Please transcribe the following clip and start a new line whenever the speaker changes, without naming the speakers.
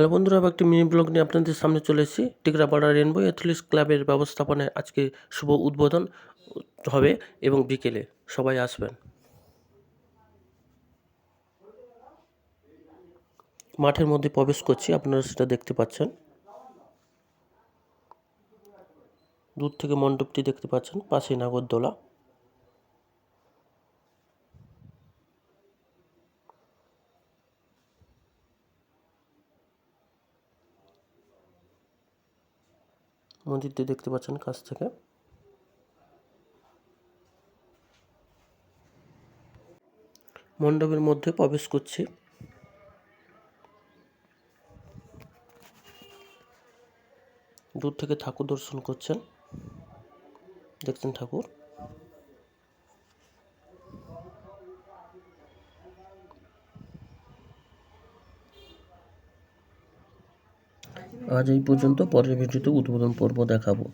Hello বন্ধুরা, আবার একটি মিনি ব্লগ নিয়ে আপনাদের সামনে চলে এসেছি। টিকরাপাড়া রেনবো অ্যাথলেটিক্স ক্লাবের ব্যবস্থাপনায় আজকে শুভ উদ্বোধন হবে এবং বিকেলে সবাই আসবেন। মাঠের মধ্যে প্রবেশ করছি, আপনারা সেটা দেখতে পাচ্ছেন। দূর থেকে মণ্ডপটি দেখতে পাচ্ছেন পাশে নাগরদোলা। মন্দিরটি দেখতে পাচ্ছেন কাছ থেকে। মণ্ডপের মধ্যে প্রবেশ করছি। দূর থেকে ঠাকুর দর্শন করছেন। দেখছেন ঠাকুর। আজ এই পর্যন্ত পরের ভিডিওতে উদ্বোধন পর্ব দেখাবো।